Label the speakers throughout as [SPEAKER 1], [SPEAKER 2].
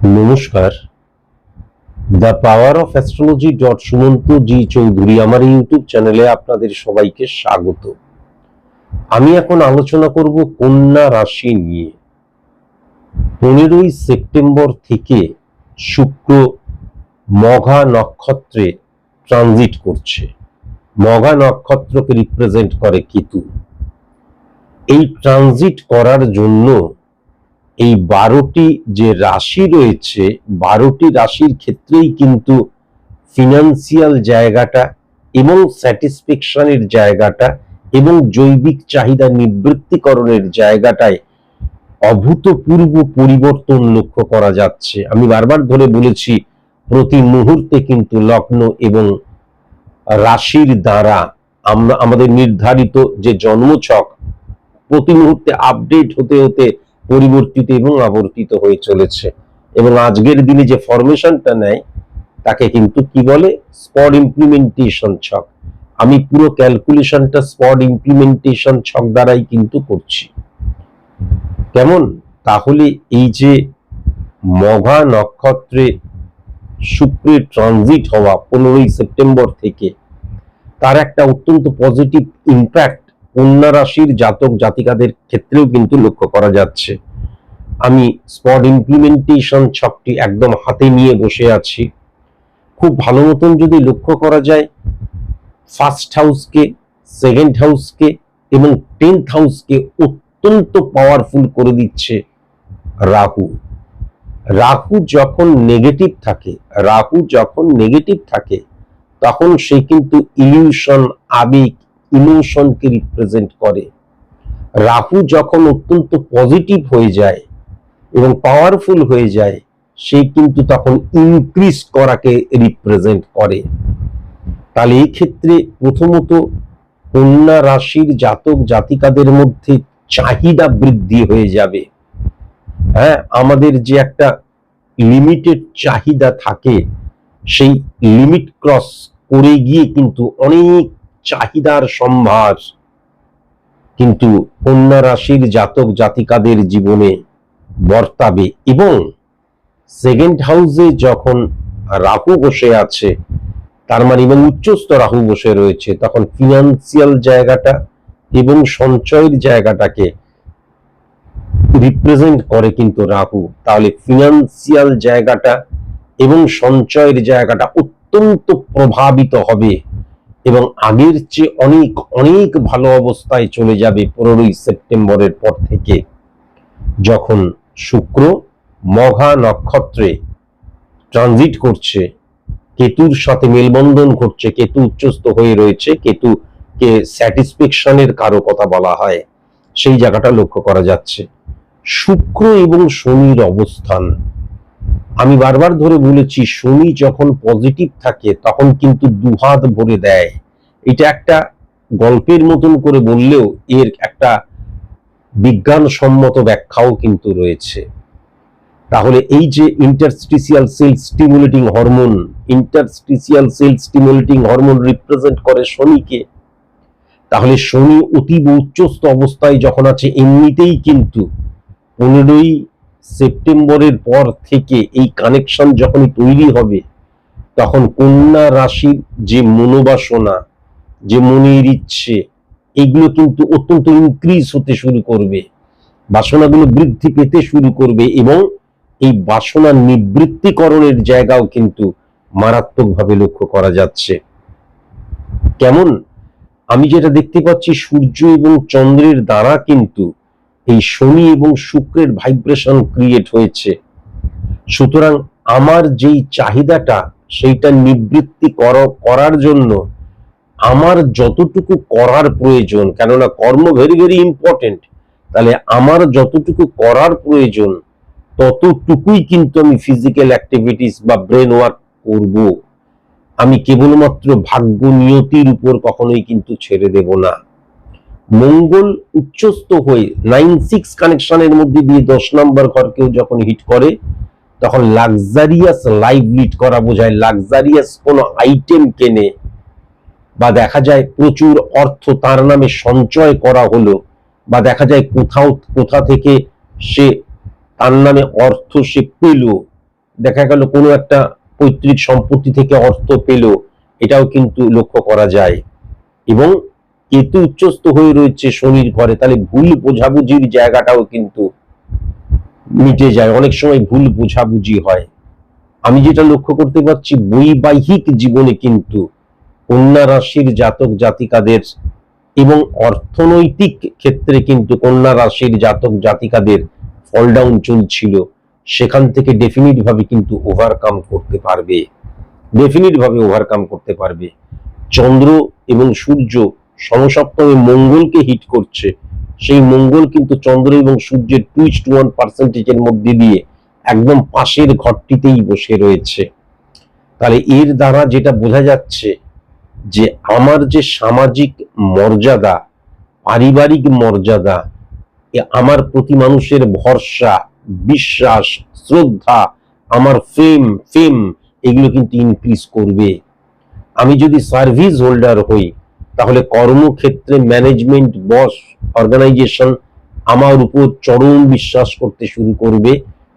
[SPEAKER 1] নমস্কার। The power of astrology dot Sumanta G Chowdhury আমার YouTube চ্যানেলে আপনাদের সবাইকে স্বাগত। আমি এখন আলোচনা করব কন্যা রাশি নিয়ে। পনেরোই সেপ্টেম্বর থেকে শুক্র মঘা নক্ষত্রে ট্রানজিট করছে। মঘা নক্ষত্রকে রিপ্রেজেন্ট করে কেতু। এই ট্রানজিট করার জন্য এই বারোটি যে রাশি রয়েছে, বারোটি রাশির ক্ষেত্রেই কিন্তু ফিনান্সিয়াল জায়গাটা এবং স্যাটিসফ্যাকশনের জায়গাটা এবং জৈবিক চাহিদা নিবৃত্তিকরণের জায়গাটায় অভূতপূর্ব পরিবর্তন লক্ষ্য করা যাচ্ছে। আমি বারবার ধরে বলেছি, প্রতি মুহূর্তে কিন্তু লগ্ন এবং রাশির দ্বারা আমরা, আমাদের নির্ধারিত যে জন্মছক, প্রতি মুহূর্তে আপডেট হতে হতে পরিবর্তিত এবং আবর্তিত হয়ে চলেছে। এবং আজকের দিনে যে ফরমেশনটা নেয়, তাকে কিন্তু কি বলে? স্পট ইমপ্লিমেন্টেশন ছক। আমি পুরো ক্যালকুলেশনটা স্পট ইমপ্লিমেন্টেশন ছক দ্বারাই কিন্তু করছি। কেমন? তাহলে এই যে মঘা নক্ষত্রে শুক্রের ট্রানজিট হওয়া পনেরোই সেপ্টেম্বর থেকে, তার একটা অত্যন্ত পজিটিভ ইম্প্যাক্ট কন্যা রাশির জাতক জাতিকাদের ক্ষেত্রেও কিন্তু লক্ষ্য করা যাচ্ছে। আমি স্পট ইমপ্লিমেন্টেশন ছকটি একদম হাতে নিয়ে বসে আছি। খুব ভালো মতন যদি লক্ষ্য করা যায় ফার্স্ট হাউসকে সেকেন্ড হাউসকে এবং টেন্থ হাউসকে অত্যন্ত পাওয়ারফুল করে দিচ্ছে রাহু। রাহু যখন নেগেটিভ থাকে, রাহু যখন নেগেটিভ থাকে, তখন সে কিন্তু ইলিউশন আবেগ ইমোশনকে রিপ্রেজেন্ট করে। রাহু যখন অত্যন্ত পজিটিভ হয়ে যায় এবং পাওয়ারফুল হয়ে যায়, সে কিন্তু তখন ইনক্রিজ করাকে রিপ্রেজেন্ট করে। তাহলে এই ক্ষেত্রে প্রথমত কন্যা রাশির জাতক জাতিকাদের মধ্যে চাহিদা বৃদ্ধি হয়ে যাবে। হ্যাঁ আমাদের যে একটা লিমিটেড চাহিদা থাকে, সেই লিমিট ক্রস করে গিয়ে কিন্তু অনেক চাহিদার সম্ভার। কিন্তু কন্যা রাশির জাতক জাতিকাদের জীবনে বর্তাবে এবং সেকেন্ড হাউসে যখন রাহু বসে আছে, তার মানে এবং উচ্চস্থ রাহু বসে রয়েছে, তখন ফিনান্সিয়াল জায়গাটা এবং সঞ্চয়ের জায়গাটাকে রিপ্রেজেন্ট করে কিন্তু রাহু। তাহলে ফিনান্সিয়াল জায়গাটা এবং সঞ্চয়ের জায়গাটা অত্যন্ত প্রভাবিত হবে। এবং আগের চেয়ে অনেক অনেক ভালো অবস্থায় চলে যাবে পনেরোই সেপ্টেম্বরের পর থেকে। যখন শুক্র মঘা নক্ষত্রে ট্রানজিট করছে, কেতুর সাথে মেলবন্ধন ঘটছে কেতু উচ্চস্ত হয়ে রয়েছে কেতু কে স্যাটিসফ্যাকশনের কারও কথা বলা হয়, সেই জায়গাটা লক্ষ্য করা যাচ্ছে। শুক্র এবং শনির অবস্থান আমি বারবার ধরে বলেছি, শনি যখন পজিটিভ থাকে, তখন কিন্তু দুহাত ভরে দেয়। এটা একটা গল্পের মতন করে বললেও এর একটা বিজ্ঞানসম্মত ব্যাখ্যাও কিন্তু রয়েছে। তাহলে এই যে interstitial cell stimulating hormone interstitial cell stimulating hormone represent করে শনিকে, তাহলে শনি অতীব উচ্চস্থ অবস্থায় যখন আছে, এমনিতেই কিন্তু পনেরোই সেপ্টেম্বরের পর থেকে এই কানেকশন যখনই তৈরি হবে, তখন কন্যা রাশির যে মনোবাসনা, যে মনের ইচ্ছে, এগুলো কিন্তু অত্যন্ত ইনক্রিজ হতে শুরু করবে। বাসনাগুলো বৃদ্ধি পেতে শুরু করবে এবং এই বাসনা নিবৃত্তিকরণের জায়গাও কিন্তু মারাত্মকভাবে লক্ষ্য করা যাচ্ছে। কেমন? আমি যেটা দেখতে পাচ্ছি, সূর্য এবং চন্দ্রের দ্বারা কিন্তু এই শনি এবং শুক্রের ভাইব্রেশন ক্রিয়েট হয়েছে। সুতরাং আমার যেই চাহিদাটা, সেইটা নিবৃত্তি কর- করার জন্য আমার যতটুকু করার প্রয়োজন, কেননা কর্ম ভেরি ভেরি ইম্পর্টেন্ট তাহলে আমার যতটুকু করার প্রয়োজন, ততটুকুই কিন্তু আমি ফিজিক্যাল অ্যাক্টিভিটিস বা ব্রেন ওয়ার্ক করব। আমি কেবলমাত্র ভাগ্য নিয়তির উপর কখনোই কিন্তু ছেড়ে দেব না। মঙ্গল উচ্চস্থ হয়ে নাইন সিক্স কানেকশনের মধ্যে দিয়ে দশ নম্বর ঘরকেও যখন হিট করে, তখন লাক্সারিয়াস লাইভ লিড করা বোঝায়। লাক্সারিয়াস কোনো আইটেম কেনে বা দেখা যায় প্রচুর অর্থ তার নামে সঞ্চয় করা হলো বা দেখা যায় কোথাও, কোথা থেকে সে তার নামে অর্থ সে পেল, দেখা গেল কোনো একটা পৈতৃক সম্পত্তি থেকে অর্থ পেল, এটাও কিন্তু লক্ষ্য করা যায়। এবং কেতু উচ্চস্থ হয়ে রয়েছে শনির ঘরে, তাহলে ভুল বোঝাবুঝির জায়গাটাও কিন্তু মিটে যায়। অনেক সময় ভুল বোঝাবুঝি হয়। আমি যেটা লক্ষ্য করতে পারছি, বৈবাহিক জীবনে কিন্তু কন্যা রাশির জাতক জাতিকাদের এবং অর্থনৈতিক ক্ষেত্রে কিন্তু কন্যা রাশির জাতক জাতিকাদের ফল ডাউন চলছিল। সেখান থেকে ডেফিনিট ভাবে কিন্তু ওভারকাম করতে পারবে। ডেফিনিট ভাবে ওভারকাম করতে পারবে। চন্দ্র এবং সূর্য সমসপ্তমে মঙ্গলকে হিট করছে। সেই মঙ্গল কিন্তু চন্দ্র এবং সূর্যের টুইস্ট ওয়ান পার্সেন্টেজের মধ্যে দিয়ে একদম পাশের ঘরটিতেই বসে রয়েছে। তাহলে এর দ্বারা যেটা বোঝা যাচ্ছে যে আমার যে সামাজিক মর্যাদা, পারিবারিক মর্যাদা আমার প্রতি মানুষের ভরসা, বিশ্বাস, শ্রদ্ধা, আমার ফেম ফেম এগুলো কিন্তু ইনক্রিজ করবে। আমি যদি সার্ভিস হোল্ডার হই তাহলে কর্মক্ষেত্রে ম্যানেজমেন্ট বস অর্গানাইজেশন আমার উপর চরম বিশ্বাস করতে শুরু করবে।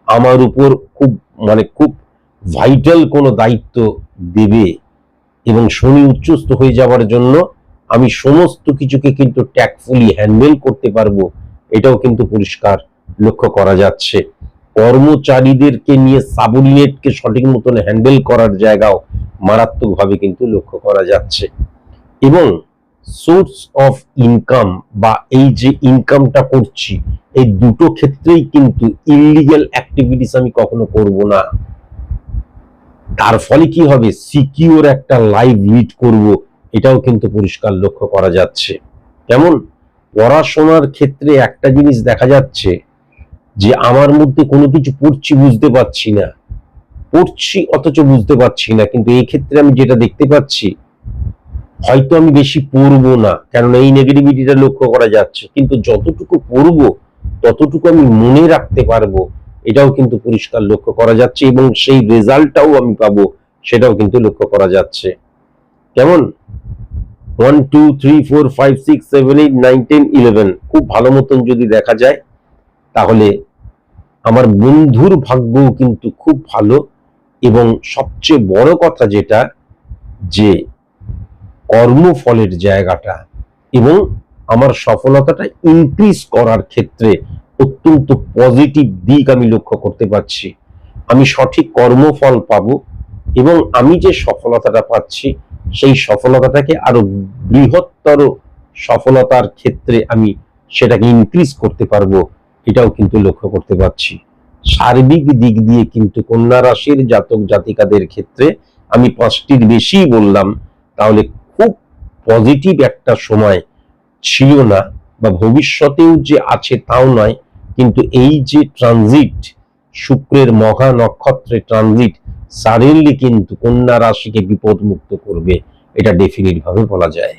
[SPEAKER 1] আমার উপর খুব মানে খুব ভাইটাল কোনো দায়িত্ব দেবে এবং শনি উচ্চস্থ হয়ে যাওয়ার জন্য আমি সমস্ত কিছুকে কিন্তু ট্যাকফুলি হ্যান্ডেল করতে পারব, এটাও কিন্তু পরিষ্কার লক্ষ্য করা যাচ্ছে। কর্মচারীদেরকে নিয়ে সাবঅর্ডিনেটকে সঠিক মতন হ্যান্ডেল করার জায়গাও মারাত্মকভাবে কিন্তু লক্ষ্য করা যাচ্ছে। এবং সোর্স অফ ইনকাম বা এই যে ইনকামটা করছি, এই দুটো ক্ষেত্রেই কিন্তু ইলিগাল অ্যাক্টিভিটিস আমি কখনো করব না। তার ফলে কি হবে? সিকিউর একটা লাইফ লিড করব, এটাও কিন্তু পরিষ্কার লক্ষ্য করা যাচ্ছে। কেমন? পড়াশোনার ক্ষেত্রে একটা জিনিস দেখা যাচ্ছে যে, আমার মধ্যে কোনো কিছু পড়ছি বুঝতে পারছি না। পড়ছি অথচ বুঝতে পারছি না, কিন্তু এই ক্ষেত্রে আমি যেটা দেখতে পাচ্ছি হয়তো আমি বেশি পড়ব না, কেননা এই নেগেটিভিটিটা লক্ষ্য করা যাচ্ছে। কিন্তু যতটুকু পড়ব, ততটুকু আমি মনে রাখতে পারব, এটাও কিন্তু পরিষ্কার লক্ষ্য করা যাচ্ছে এবং সেই রেজাল্টটাও আমি পাবো, সেটাও কিন্তু লক্ষ্য করা যাচ্ছে। কেমন? One, two, three, four, five, six, seven, eight, nine, ten, eleven. খুব ভালো মতন যদি দেখা যায়, তাহলে আমার বন্ধুর ভাগ্যও কিন্তু খুব ভালো এবং সবচেয়ে বড় কথা যেটা যে কর্মফলের জায়গাটা এবং আমার সফলতাটা ইনক্রিজ করার ক্ষেত্রে অত্যন্ত পজিটিভ দিক আমি লক্ষ্য করতে পারছি। আমি সঠিক কর্মফল পাবো এবং আমি যে সফলতাটা পাচ্ছি, সেই সফলতাটাকে আরও বৃহত্তর সফলতার ক্ষেত্রে আমি সেটাকে ইনক্রিজ করতে পারব, এটাও কিন্তু লক্ষ্য করতে পারছি। সার্বিক দিক দিয়ে কিন্তু কন্যা রাশির জাতক জাতিকাদের ক্ষেত্রে আমি পাঁচটির বেশি বললাম, তাহলে পজিটিভ একটা সময় ছিল না বা ভবিষ্যতেও যে আছে তাও নয়, কিন্তু এই যে ট্রানজিট শুক্রের মহা নক্ষত্রে ট্রানজিট সাডেনলি কিন্তু কন্যা রাশিকে বিপদ মুক্ত করবে, এটা ডেফিনেটভাবে বলা যায়।